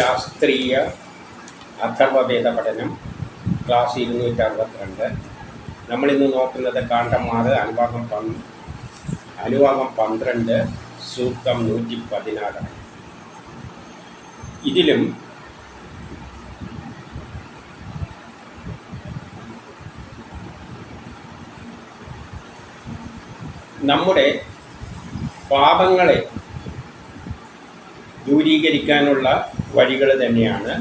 ശാസ്ത്രീയ അഥർവവേദ പഠനം ക്ലാസ് ഇരുന്നൂറ്റി അറുപത്തിരണ്ട് നമ്മളിന്ന് നോക്കുന്നത് ആറ് അനുഭാഗം പന് അനുഭാഗം പന്ത്രണ്ട് സൂക്തം നൂറ്റി പതിനാറാണ് ഇതിലും നമ്മുടെ പാപങ്ങളെ ദൂരീകരിക്കാനുള്ള വഴികൾ തന്നെയാണ്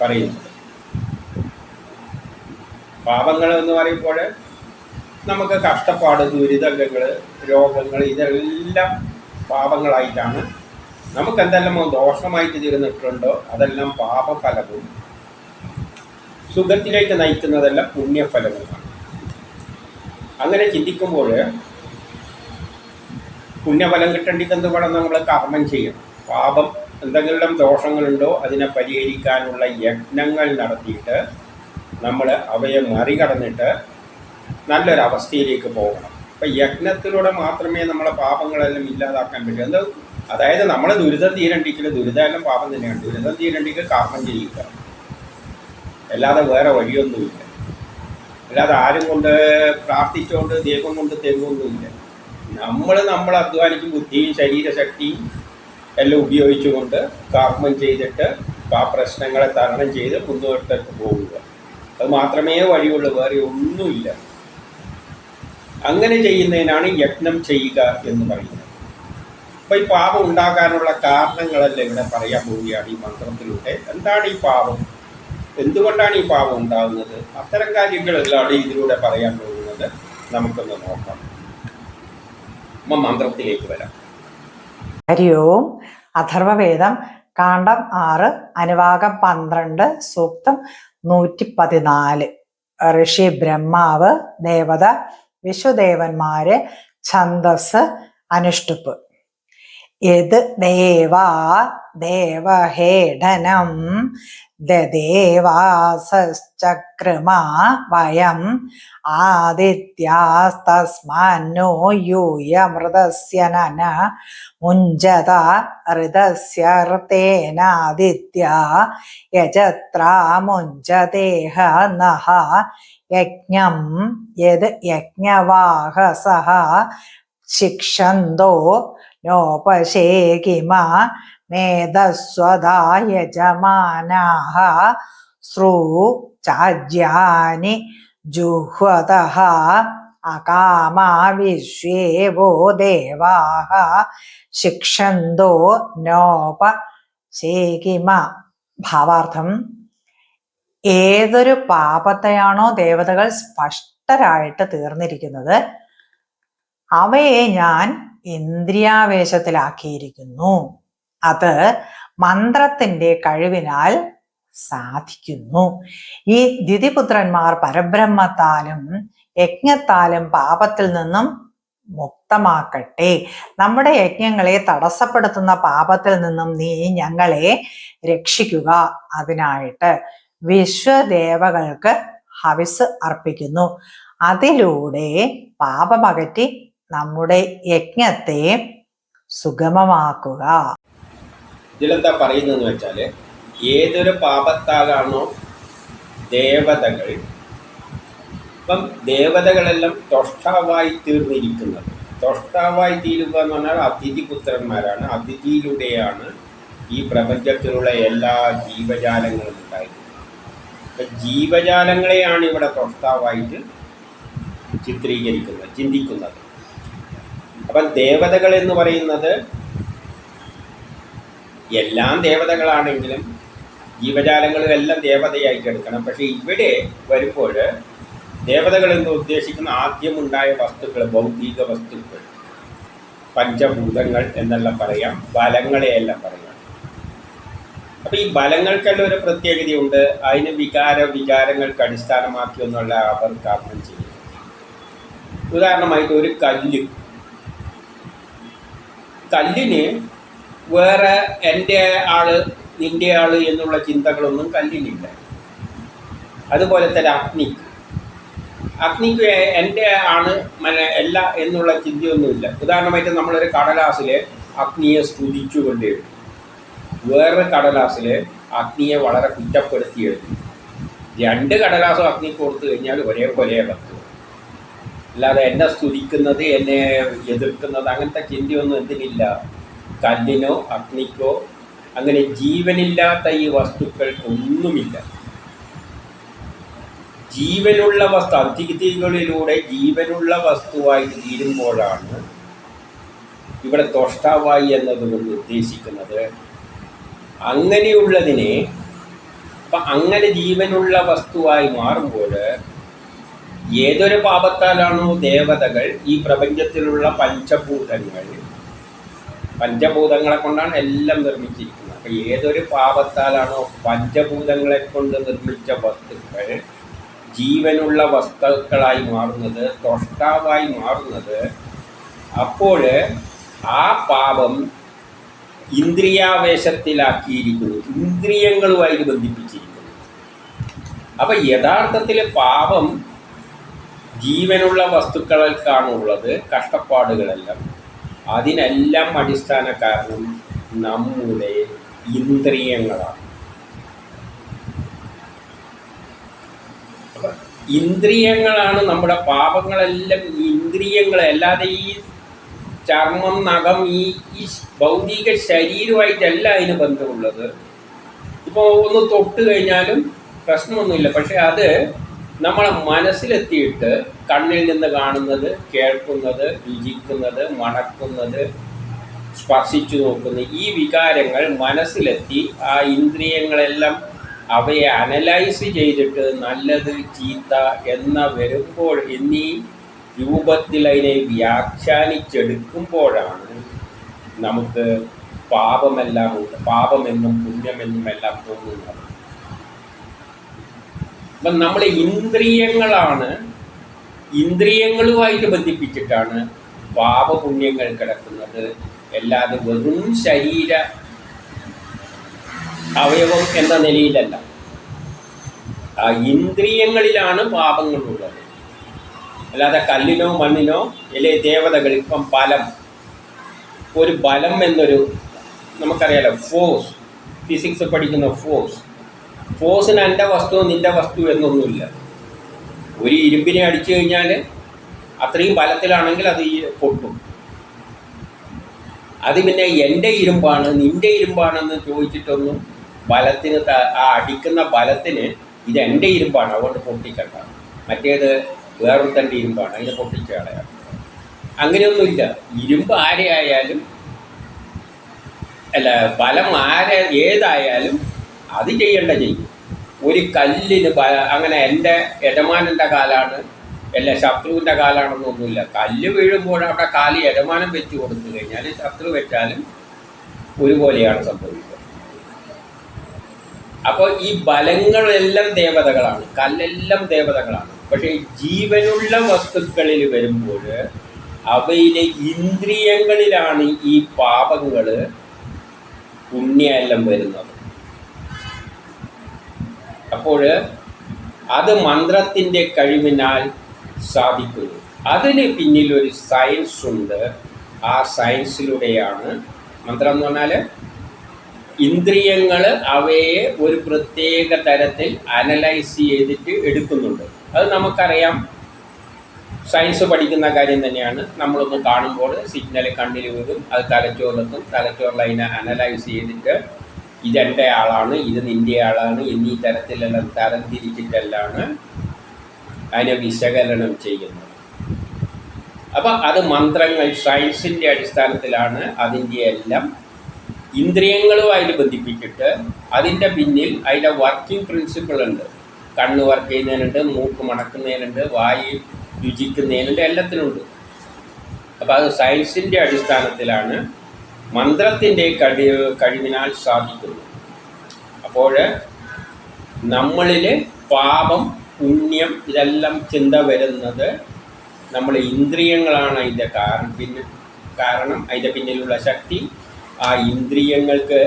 പറയുന്നത്. പാപങ്ങൾ എന്ന് പറയുമ്പോൾ നമുക്ക് കഷ്ടപ്പാട് ദുരിതങ്ങൾ രോഗങ്ങൾ ഇതെല്ലാം പാപങ്ങളായിട്ടാണ്. നമുക്ക് എന്തെല്ലാം ദോഷമായിട്ട് തീർന്നിട്ടുണ്ടോ അതെല്ലാം പാപഫലവും സുഖത്തിലേക്ക് നയിക്കുന്നതെല്ലാം പുണ്യഫലവുമാണ്. അങ്ങനെ ചിന്തിക്കുമ്പോൾ പുണ്യഫലം കിട്ടേണ്ടി എന്ത് നമ്മൾ കർമ്മം ചെയ്യണം. പാപം എന്തെങ്കിലും ദോഷങ്ങളുണ്ടോ അതിനെ പരിഹരിക്കാനുള്ള യജ്ഞങ്ങൾ നടത്തിയിട്ട് നമ്മൾ അവയെ മറികടന്നിട്ട് നല്ലൊരവസ്ഥയിലേക്ക് പോകണം. അപ്പം യജ്ഞത്തിലൂടെ മാത്രമേ നമ്മളെ പാപങ്ങളെല്ലാം ഇല്ലാതാക്കാൻ പറ്റൂ. എന്ത്? അതായത് നമ്മൾ ദുരിതം തീരണ്ടിക്കൽ ദുരിതമെല്ലാം പാപം തന്നെയാണ്. ദുരിതം തീരണ്ടിക്കൽ കർമ്മം ചെയ്യുക. അല്ലാതെ വേറെ വഴിയൊന്നുമില്ല. അല്ലാതെ ആരും കൊണ്ട് പ്രാർത്ഥിച്ചുകൊണ്ട് ദൈവം കൊണ്ട് തരുമൊന്നുമില്ല നമ്മൾ നമ്മൾ അധ്വാനിക്കും ബുദ്ധിയും ശരീരശക്തിയും എല്ലാം ഉപയോഗിച്ചുകൊണ്ട് കാർമം ചെയ്തിട്ട് ആ പ്രശ്നങ്ങളെ തരണം ചെയ്ത് മുന്നോട്ടേക്ക് പോവുക. അത് മാത്രമേ വഴിയുള്ളൂ വേറെ ഒന്നുമില്ല. അങ്ങനെ ചെയ്യുന്നതിനാണ് യജ്ഞം ചെയ്യുക എന്ന് പറയുന്നത്. അപ്പോൾ ഈ പാപം ഉണ്ടാകാനുള്ള കാരണങ്ങളല്ല ഇവിടെ പറയാൻ പോവുകയാണ് ഈ മന്ത്രത്തിലൂടെ. എന്താണ് ഈ പാപം? എന്തുകൊണ്ടാണ് ഈ പാപം ഉണ്ടാകുന്നത് അത്തരം കാര്യങ്ങളെല്ലാം ഇതിലൂടെ പറയാൻ പോകുന്നത്. നമുക്കൊന്ന് നോക്കാം. മന്ത്രത്തിലേക്ക് വരാം. ഹരി ഓം. അഥർവവേദം കാണ്ഡം ആറ് അനുവാകം പന്ത്രണ്ട് സൂക്തം നൂറ്റി പതിനാല് ഋഷി ബ്രഹ്മാവ് ദേവത വിശ്വദേവന്മാര് ഛന്ദസ് അനുഷ്ടുപ്പ്. യത് ദേവാ ദേവഹേടനം ദദേവാസശ്ചക്രമ വയം ആദിത്യാസ്തസ്മാന്നോ യൂയമൃതസ്യ നന മുഞ്ചത ഋതസ്യർത്തേനാദിത്യ യജത്രാ മുഞ്ചദേഹ നഹ യജ്ഞം യത് യജ്ഞവാഹസ ശിക്ഷന്തോ നോപശേകിമ മേധസ്വദാ യജമാനാः ശ്രൂ ചാജ്യാനി ജുഹ്വതः അകാമാ വിശ്വേവോ ദേവാഹ ശിക്ഷന്തോ നോപ ശേകിമ ഭാവാർത്ഥം ഏതൊരു പാപത്തെയാണോ ദേവതകൾ സ്പഷ്ടരായിട്ട് തീർന്നിരിക്കുന്നത് അവയെ ഞാൻ ഇന്ദ്രിയാവേശത്തിലാക്കിയിരിക്കുന്നു. അത് മന്ത്രത്തിന്റെ കഴിവിനാൽ സാധിക്കുന്നു. ഈ ദിതിപുത്രന്മാർ പരബ്രഹ്മത്താലും യജ്ഞത്താലും പാപത്തിൽ നിന്നും മുക്തമാക്കട്ടെ. നമ്മുടെ യജ്ഞങ്ങളെ തടസ്സപ്പെടുത്തുന്ന പാപത്തിൽ നിന്നും നീ ഞങ്ങളെ രക്ഷിക്കുക അതിനായിട്ട് വിശ്വദേവകൾക്ക് ഹവിസ് അർപ്പിക്കുന്നു. അതിലൂടെ പാപമകറ്റി നമ്മുടെ യജ്ഞത്തെ സുഗമമാക്കുക. ഇതിലെന്താ പറയുന്നതെന്ന് വെച്ചാൽ ഏതൊരു പാപത്താലാണോ ദേവതകൾ ഇപ്പം ദേവതകളെല്ലാം തൊഷ്ടാവായി തീർന്നിരിക്കുന്നത്. തൊഷ്ടാവായി തീരുക എന്ന് പറഞ്ഞാൽ അതിഥി പുത്രന്മാരാണ് അതിഥിയിലൂടെയാണ് ഈ പ്രപഞ്ചത്തിലുള്ള എല്ലാ ജീവജാലങ്ങളും ഉണ്ടായിരുന്നത്. അപ്പം ജീവജാലങ്ങളെയാണ് ഇവിടെ തൊഷ്ടാവായിട്ട് ചിത്രീകരിക്കുന്നത് ചിന്തിക്കുന്നത്. അപ്പം ദേവതകൾ എന്ന് പറയുന്നത് എല്ലാം ദേവതകളാണെങ്കിലും ജീവജാലങ്ങളും എല്ലാം ദേവതയായിട്ട് എടുക്കണം. പക്ഷേ ഇവിടെ വരുമ്പോൾ ദേവതകൾ എന്ന് ഉദ്ദേശിക്കുന്ന ആദ്യമുണ്ടായ വസ്തുക്കൾ ഭൗതിക വസ്തുക്കൾ പഞ്ചഭൂതങ്ങൾ എന്നെല്ലാം പറയാം ബലങ്ങളെയെല്ലാം പറയാം. അപ്പം ഈ ബലങ്ങൾക്കെല്ലാം ഒരു പ്രത്യേകതയുണ്ട്. അതിന് വികാര വികാരങ്ങൾക്ക് അടിസ്ഥാനമാക്കി ഒന്നുള്ള അവർ കാരണം ചെയ്യും ഉദാഹരണമായിട്ട് ഒരു കല്ല് കല്ലിന് വേറെ എന്റെ ആൾ നിന്റെ ആൾ എന്നുള്ള ചിന്തകളൊന്നും കല്ലിനില്ല. അതുപോലെ തന്നെ അഗ്നി അഗ്നിക്ക് എന്റെ ആണ് മന അല്ല എന്നുള്ള ചിന്തയൊന്നുമില്ല. ഉദാഹരണമായിട്ട് നമ്മളൊരു കടലാസിലെ അഗ്നിയെ സ്തുതിച്ചുകൊണ്ടേ വേറൊരു കടലാസിൽ അഗ്നിയെ വളരെ കുറ്റപ്പെടുത്തി എഴുതി. രണ്ട് കടലാസും അഗ്നി കൊടുത്തു കഴിഞ്ഞാൽ ഒരേ ഒരേപോലെ കത്തും അല്ലാതെ എന്നെ സ്തുതിക്കുന്നത് എന്നെ എതിർക്കുന്നത് അങ്ങനത്തെ ചിന്തയൊന്നും എന്തിനില്ല. കല്ലിനോ അഗ്നിക്കോ അങ്ങനെ ജീവനില്ലാത്ത ഈ വസ്തുക്കൾക്കൊന്നുമില്ല ജീവനുള്ള വസ്തു അതിഥികളിലൂടെ ജീവനുള്ള വസ്തുവായി തീരുമ്പോഴാണ് ഇവിടെ തൊഷ്ടാവായി എന്നതുകൊണ്ട് ഉദ്ദേശിക്കുന്നത്. അങ്ങനെയുള്ളതിനെ അപ്പം അങ്ങനെ ജീവനുള്ള വസ്തുവായി മാറുമ്പോൾ ഏതൊരു പാപത്താലാണോ ദേവതകൾ ഈ പ്രപഞ്ചത്തിലുള്ള പഞ്ചഭൂതങ്ങൾ? പഞ്ചഭൂതങ്ങളെ കൊണ്ടാണ് എല്ലാം നിർമ്മിച്ചിരിക്കുന്നത്. അപ്പം ഏതൊരു പാപത്താലാണോ പഞ്ചഭൂതങ്ങളെ കൊണ്ട് നിർമ്മിച്ച വസ്തുക്കൾ ജീവനുള്ള വസ്തുക്കളായി മാറുന്നത് തൊഷ്ടാവായി മാറുന്നത്. അപ്പോൾ ആ പാപം ഇന്ദ്രിയാവേശത്തിലാക്കിയിരിക്കുന്നു. ഇന്ദ്രിയങ്ങളുമായിട്ട് ബന്ധിപ്പിച്ചിരിക്കുന്നു. അപ്പം യഥാർത്ഥത്തിൽ പാപം ജീവനുള്ള വസ്തുക്കൾക്കാണുള്ളത് കഷ്ടപ്പാടുകളെല്ലാം. അതിനെല്ലാം അടിസ്ഥാന കാരണം നമ്മുടെ ഇന്ദ്രിയങ്ങളാണ്. ഇന്ദ്രിയങ്ങളാണ് നമ്മുടെ പാപങ്ങളെല്ലാം ഇന്ദ്രിയങ്ങൾ അല്ലാതെ ഈ ചർമ്മം നഖം ഈ ഈ ഭൗതിക ശരീരമായിട്ടല്ല അതിന് ബന്ധമുള്ളത്. ഇപ്പോൾ ഒന്ന് തൊട്ട് കഴിഞ്ഞാലും പ്രശ്നമൊന്നുമില്ല. പക്ഷെ അത് നമ്മളെ മനസ്സിലെത്തിയിട്ട് കണ്ണിൽ നിന്ന് കാണുന്നത് കേൾക്കുന്നത് രുചിക്കുന്നത് മണക്കുന്നത് സ്പർശിച്ചു നോക്കുന്ന ഈ വികാരങ്ങൾ മനസ്സിലെത്തി ആ ഇന്ദ്രിയങ്ങളെല്ലാം അവയെ അനലൈസ് ചെയ്തിട്ട് നല്ലത് ചീത്ത എന്ന വരുമ്പോൾ എന്നീ രൂപത്തിൽ അതിനെ വ്യാഖ്യാനിച്ചെടുക്കുമ്പോഴാണ് നമുക്ക് പാപമെല്ലാം പാപമെന്നും പുണ്യമെന്നും എല്ലാം തോന്നുന്നത്. അപ്പം നമ്മളെ ഇന്ദ്രിയങ്ങളാണ് ഇന്ദ്രിയങ്ങളുമായിട്ട് ബന്ധിപ്പിച്ചിട്ടാണ് പാപപുണ്യങ്ങൾ കിടക്കുന്നത്. അല്ലാതെ വെറും ശരീര അവയവം എന്ന നിലയിലല്ല. ആ ഇന്ദ്രിയങ്ങളിലാണ് പാപങ്ങളുള്ളത്. അല്ലാതെ കല്ലിനോ മണ്ണിനോ അല്ലെ ദേവതകൾ ഇപ്പം ബലം ഒരു ബലം എന്നൊരു നമുക്കറിയാലോ ഫോഴ്സ് ഫിസിക്സ് പഠിക്കുന്ന ഫോഴ്സ് ഫോഴ്സിന് എന്റെ വസ്തു നിന്റെ വസ്തു എന്നൊന്നുമില്ല. ഒരു ഇരുമ്പിനെ അടിച്ചു കഴിഞ്ഞാൽ അത്രയും ബലത്തിലാണെങ്കിൽ അത് ഈ പൊട്ടും. അത് പിന്നെ എന്റെ ഇരുമ്പാണ് നിന്റെ ഇരുമ്പാണെന്ന് ചോദിച്ചിട്ടൊന്നും ബലത്തിന് ആ അടിക്കുന്ന ബലത്തിന് ഇത് എന്റെ ഇരുമ്പാണ് അതുകൊണ്ട് പൊട്ടിക്കണ്ട. മറ്റേത് വേറൊരുത്തന്റെ ഇരുമ്പാണ് അതിനെ പൊട്ടിച്ച് അങ്ങനെയൊന്നുമില്ല. ഇരുമ്പ് ആരെയായാലും അല്ല ബലം ആരെ ഏതായാലും അത് ചെയ്യേണ്ട ചെയ്യും. ഒരു കല്ലിന് അങ്ങനെ എന്റെ യജമാനന്റെ കാലാണ് അല്ല ശത്രുവിന്റെ കാലാണെന്നൊന്നുമില്ല കല്ല് വീഴുമ്പോൾ അവിടെ കാൽ യജമാനം വെച്ച് കൊടുത്തു കഴിഞ്ഞാൽ ശത്രു വെച്ചാലും ഒരുപോലെയാണ് സംഭവിക്കുക. അപ്പോൾ ഈ ബലങ്ങളെല്ലാം ദേവതകളാണ് കല്ലെല്ലാം ദേവതകളാണ്. പക്ഷേ ജീവനുള്ള വസ്തുക്കളിൽ വരുമ്പോൾ അവയിലെ ഇന്ദ്രിയങ്ങളിലാണ് ഈ പാപങ്ങൾ പുണ്യമെല്ലാം വരുന്നത്. അപ്പോൾ അത് മന്ത്രത്തിന്റെ കഴിവിനാൽ സാധിക്കുന്നു. അതിന് പിന്നിൽ ഒരു സയൻസ് ഉണ്ട് ആ സയൻസിലൂടെയാണ് മന്ത്രം എന്ന് പറഞ്ഞാൽ ഇന്ദ്രിയങ്ങൾ അവയെ ഒരു പ്രത്യേക തരത്തിൽ അനലൈസ് ചെയ്തിട്ട് എടുക്കുന്നുണ്ട്. അത് നമുക്കറിയാം. സയൻസ് പഠിക്കുന്ന കാര്യം തന്നെയാണ്. നമ്മളൊന്ന് കാണുമ്പോൾ സിഗ്നൽ കണ്ണിൽ വീഴും അത് തലച്ചോറിലെത്തും. തലച്ചോറിൽ അതിനെ അനലൈസ് ചെയ്തിട്ട് ഇതെന്റെ ആളാണ് ഇത് നിന്റെ ആളാണ് എന്നീ തരത്തിലെല്ലാം തരംതിരിച്ചിട്ടെല്ലാണ് അതിനെ വിശകലനം ചെയ്യുന്നത്. അപ്പം അത് മന്ത്രങ്ങൾ സയൻസിന്റെ അടിസ്ഥാനത്തിലാണ് അതിന്റെ എല്ലാം ഇന്ദ്രിയങ്ങളും അതിൽ ബന്ധിപ്പിച്ചിട്ട് അതിന്റെ പിന്നിൽ അതിന്റെ വർക്കിംഗ് പ്രിൻസിപ്പിൾ ഉണ്ട് കണ്ണ് വർക്ക് ചെയ്യുന്നതിനുണ്ട് മൂക്ക് മണക്കുന്നതിനുണ്ട് വായു രുചിക്കുന്നതിനുണ്ട് എല്ലാത്തിനുണ്ട് അപ്പോൾ അത് സയൻസിന്റെ അടിസ്ഥാനത്തിലാണ് മന്ത്രത്തിന്റെ കഴി കഴിവിനാൽ സാധിക്കുന്നു. അപ്പോൾ നമ്മളിൽ പാപം പുണ്യം ഇതെല്ലാം ചിന്ത വരുന്നത് നമ്മൾ ഇന്ദ്രിയങ്ങളാണ് അതിന്റെ കാരണം പിന്നെ കാരണം അതിന്റെ പിന്നിലുള്ള ശക്തി. ആ ഇന്ദ്രിയങ്ങൾക്ക്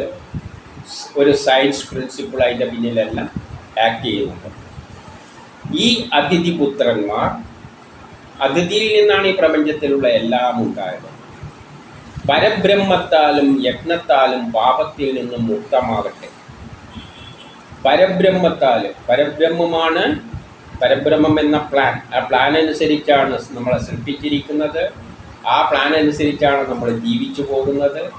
ഒരു സയൻസ് പ്രിൻസിപ്പിൾ അതിന്റെ പിന്നിലെല്ലാം ആക്ട് ചെയ്യുന്നുണ്ട്. ഈ അതിഥിപുത്രന്മാർ അതിഥിയിൽ നിന്നാണ് ഈ പ്രപഞ്ചത്തിലുള്ള എല്ലാം ഉണ്ടായത്. പരബ്രഹ്മത്താലും യജ്ഞത്താലും പാപത്തിൽ നിന്നും മുക്തമാകട്ടെ. പരബ്രഹ്മത്താൽ പരബ്രഹ്മമാണ് പരബ്രഹ്മം എന്ന പ്ലാൻ ആ പ്ലാൻ അനുസരിച്ചാണ് നമ്മളെ സൃഷ്ടിച്ചിരിക്കുന്നത്. ആ പ്ലാൻ അനുസരിച്ചാണ് നമ്മൾ ജീവിച്ചു പോകുന്നത്.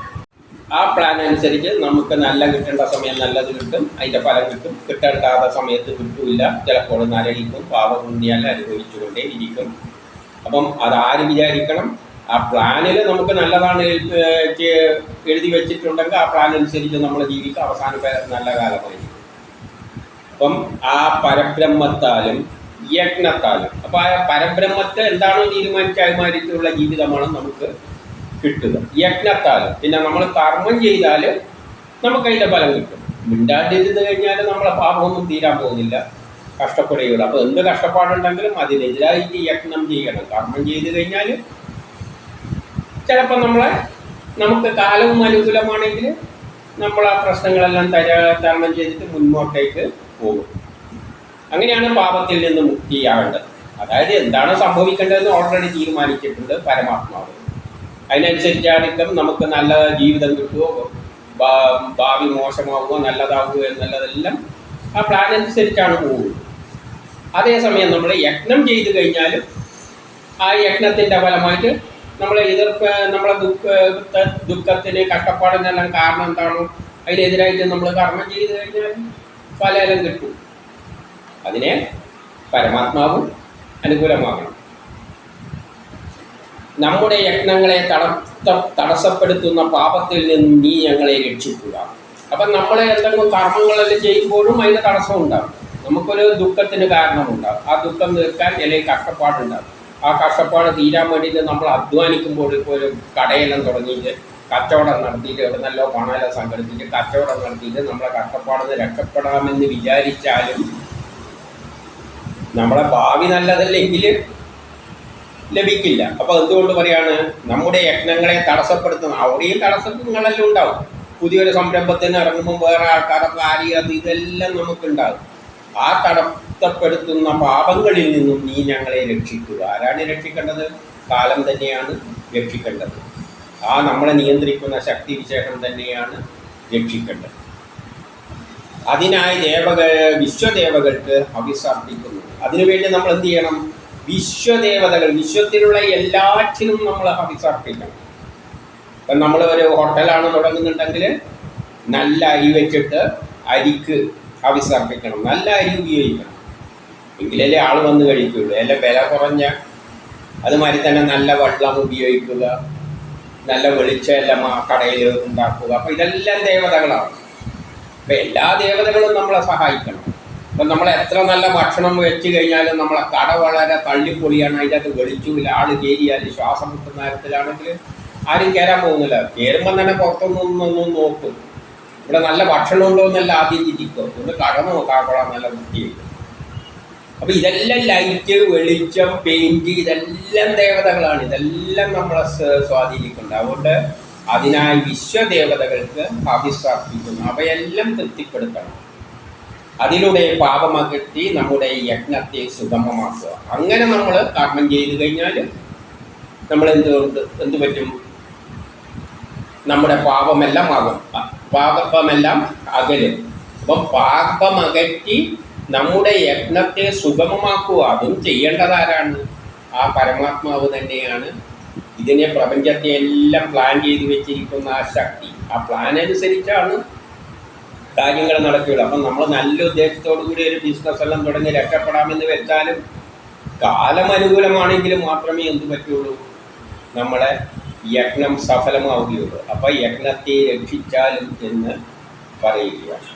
ആ പ്ലാൻ അനുസരിച്ച് നമുക്ക് നല്ല കിട്ടേണ്ട സമയം നല്ലത് കിട്ടും. അതിന്റെ ഫലം കിട്ടും. കിട്ടേണ്ടാത്ത സമയത്ത് കിട്ടില്ല. ചിലപ്പോൾ നരകിക്കും പാപപുണ്യാൽ അനുഭവിച്ചുകൊണ്ടേ ഇരിക്കും അപ്പം ആര് വിചാരിക്കണം? ആ പ്ലാനിൽ നമുക്ക് നല്ലതാണ് എഴുതി വെച്ചിട്ടുണ്ടെങ്കിൽ ആ പ്ലാൻ അനുസരിച്ച് നമ്മൾ ജീവിക്കുക അവസാന നല്ല കാലമായിരിക്കും അപ്പം ആ പരബ്രഹ്മത്താലും യജ്ഞത്താലും അപ്പം ആ പരബ്രഹ്മത്തെ എന്താണോ തീരുമാനിച്ച ജീവിതമാണ് നമുക്ക് കിട്ടുക. യജ്ഞത്താലും പിന്നെ നമ്മൾ കർമ്മം ചെയ്താൽ നമുക്ക് അതിന്റെ ഫലം കിട്ടും. മിണ്ടാണ്ടിരുന്ന് കഴിഞ്ഞാൽ നമ്മളെ പാപമൊന്നും തീരാൻ പോകുന്നില്ല കഷ്ടപ്പെടുകയുള്ളൂ. അപ്പോൾ എന്ത് കഷ്ടപ്പാടുണ്ടെങ്കിലും അതിനെതിരായിട്ട് യജ്ഞം ചെയ്യണം. കർമ്മം ചെയ്ത് കഴിഞ്ഞാൽ ചിലപ്പോൾ നമ്മളെ നമുക്ക് കാലവും അനുകൂലമാണെങ്കിൽ നമ്മൾ ആ പ്രശ്നങ്ങളെല്ലാം തര തരണം ചെയ്തിട്ട് മുന്നോട്ടേക്ക് പോകും. അങ്ങനെയാണ് പാപത്തിൽ നിന്ന് മുക്തിയാവേണ്ടത്. അതായത് എന്താണ് സംഭവിക്കേണ്ടതെന്ന് ഓൾറെഡി തീരുമാനിച്ചിട്ടുണ്ട് പരമാത്മാവ്. അതിനനുസരിച്ചായിരിക്കും നമുക്ക് നല്ല ജീവിതം കിട്ടുമോ ഭാവി മോശമാവുമോ നല്ലതാവുമോ എന്നുള്ളതെല്ലാം ആ പ്ലാൻ അനുസരിച്ചാണ് പോകുന്നത്. അതേസമയം നമ്മൾ യജ്ഞം ചെയ്തു കഴിഞ്ഞാലും ആ യജ്ഞത്തിന്റെ ഫലമായിട്ട് നമ്മളെ എതിർപ്പ് നമ്മളെ ദുഃഖ ദുഃഖത്തിന് കഷ്ടപ്പാടിനെല്ലാം കാരണം എന്താണോ? അതിനെതിരായിട്ട് നമ്മൾ കർമ്മം ചെയ്ത് കഴിഞ്ഞാൽ ഫലം കിട്ടും. അതിനെ പരമാത്മാവും അനുകൂലമാകണം. നമ്മുടെ യജ്ഞങ്ങളെ തടസ്സ തടസ്സപ്പെടുത്തുന്ന പാപത്തിൽ നിന്ന് നീ ഞങ്ങളെ രക്ഷിക്കുക. അപ്പം നമ്മൾ എന്തെങ്കിലും കർമ്മങ്ങളെല്ലാം ചെയ്യുമ്പോഴും അതിന് തടസ്സം ഉണ്ടാകും നമുക്കൊരു ദുഃഖത്തിന് കാരണമുണ്ടാകും. ആ ദുഃഖം തീർക്കാൻ അല്ലെങ്കിൽ കഷ്ടപ്പാടുണ്ടാകും. ആ കഷ്ടപ്പാട് തീരാൻ വേണ്ടിയിട്ട് നമ്മൾ അധ്വാനിക്കുമ്പോൾ ഇപ്പോൾ ഒരു കടയെല്ലാം തുടങ്ങിയിട്ട് കച്ചവടം നടത്തിയിട്ട് എവിടെ നല്ല പണമെല്ലാം സംഘടിപ്പിച്ച് കച്ചവടം നടത്തിയിട്ട് നമ്മളെ കഷ്ടപ്പാടെന്ന് രക്ഷപ്പെടാമെന്ന് വിചാരിച്ചാലും നമ്മളെ ഭാവി നല്ലതല്ലെങ്കിൽ ലഭിക്കില്ല. അപ്പോൾ എന്തുകൊണ്ട് പറയാണ്? നമ്മുടെ യജ്ഞങ്ങളെ തടസ്സപ്പെടുത്തുന്ന അവിടെയും തടസ്സങ്ങളെല്ലാം ഉണ്ടാവും. പുതിയൊരു സംരംഭത്തിന് ഇറങ്ങുമ്പോൾ വേറെ ആൾക്കാരെ കാര്യം അത് ഇതെല്ലാം നമുക്കുണ്ടാകും. ആ തടസ്സപ്പെടുത്തുന്ന പാപങ്ങളിൽ നിന്നും നീ ഞങ്ങളെ രക്ഷിക്കുക. ആരാണ് രക്ഷിക്കേണ്ടത്? കാലം തന്നെയാണ് രക്ഷിക്കേണ്ടത്. ആ നമ്മളെ നിയന്ത്രിക്കുന്ന ശക്തി വിശേഷം തന്നെയാണ് രക്ഷിക്കേണ്ടത്. അതിനായി ദേവക വിശ്വദേവകൾക്ക് അഭിസർപ്പിക്കുന്നു. അതിനുവേണ്ടി നമ്മൾ എന്ത് ചെയ്യണം? വിശ്വദേവതകൾ വിശ്വത്തിലുള്ള എല്ലാറ്റിനും നമ്മൾ അഭിസർപ്പിക്കണം. ഇപ്പം നമ്മൾ ഒരു ഹോട്ടലാണ് തുടങ്ങുന്നുണ്ടെങ്കിൽ നല്ല അരി വെച്ചിട്ട് അരിക്ക് അഭിസർപ്പിക്കണം. നല്ല അരി ഉപയോഗിക്കണം. എങ്കിലല്ലേ ആൾ വന്ന് കഴിക്കുള്ളൂ. അല്ല വില കുറഞ്ഞ അതുമാതിരി തന്നെ നല്ല വെള്ളം ഉപയോഗിക്കുക നല്ല വെളിച്ചമെല്ലാം ആ കടയിൽ ഉണ്ടാക്കുക. അപ്പോൾ ഇതെല്ലാം ദേവതകളാണ്. അപ്പം എല്ലാ ദേവതകളും നമ്മളെ സഹായിക്കണം. അപ്പം നമ്മൾ എത്ര നല്ല ഭക്ഷണം വെച്ച് കഴിഞ്ഞാലും നമ്മളെ കട വളരെ തള്ളിപ്പൊളിയാണ്. അതിന്റെ അകത്ത് വെളിച്ചുമില്ല. ആൾ കയറിയാൽ ശ്വാസം മുട്ടുന്ന തരത്തിലാണെങ്കിൽ ആരും കയറാൻ പോകുന്നില്ല. കയറുമ്പം തന്നെ പുറത്തൊന്നും നോക്കും. ഇവിടെ നല്ല ഭക്ഷണം ഉണ്ടോ എന്നല്ല ആദ്യം ചിന്തിക്കും ഒന്ന് കട നോക്കാക്കൊള്ളാം നല്ല വൃത്തിയായിട്ട് അപ്പൊ ഇതെല്ലാം ലൈറ്റ് വെളിച്ചം പെയിന്റ് ഇതെല്ലാം ദേവതകളാണ്. ഇതെല്ലാം നമ്മളെ സ്വ- സ്വാധീനിക്കുന്നുണ്ട്. അതുകൊണ്ട് അതിനായി വിശ്വദേവതകൾക്ക് അഭിസ്ഥാപിക്കുന്നു അവയെല്ലാം തൃപ്തിപ്പെടുത്തണം. അതിലൂടെ പാപമകറ്റി നമ്മുടെ യജ്ഞത്തെ സുഗമമാക്കുക. അങ്ങനെ നമ്മൾ കർമ്മം ചെയ്തു കഴിഞ്ഞാൽ നമ്മൾ എന്ത് എന്ത് പറ്റും? നമ്മുടെ പാപമെല്ലാം ആകും പാപമെല്ലാം അകലും. അപ്പം പാപമകറ്റി നമ്മുടെ യജ്ഞത്തെ സുഗമമാക്കുക അതും ചെയ്യേണ്ടതാരാണ്? ആ പരമാത്മാവ് തന്നെയാണ്. ഇതിനെ പ്രപഞ്ചത്തെ എല്ലാം പ്ലാൻ ചെയ്ത് വെച്ചിരിക്കുന്ന ആ ശക്തി. ആ പ്ലാൻ അനുസരിച്ചാണ് കാര്യങ്ങൾ നടക്കുകയുള്ളൂ. അപ്പം നമ്മൾ നല്ല ഉദ്ദേശത്തോടു കൂടി ഒരു ബിസിനസ് എല്ലാം തുടങ്ങി രക്ഷപ്പെടാമെന്ന് വെച്ചാലും കാലം അനുകൂലമാണെങ്കിൽ മാത്രമേ എന്ത് പറ്റുള്ളൂ. നമ്മളെ യജ്ഞം സഫലമാവുകയുള്ളൂ. അപ്പം യജ്ഞത്തെ രക്ഷിച്ചാലും എന്ന് പറയുകയാണ്.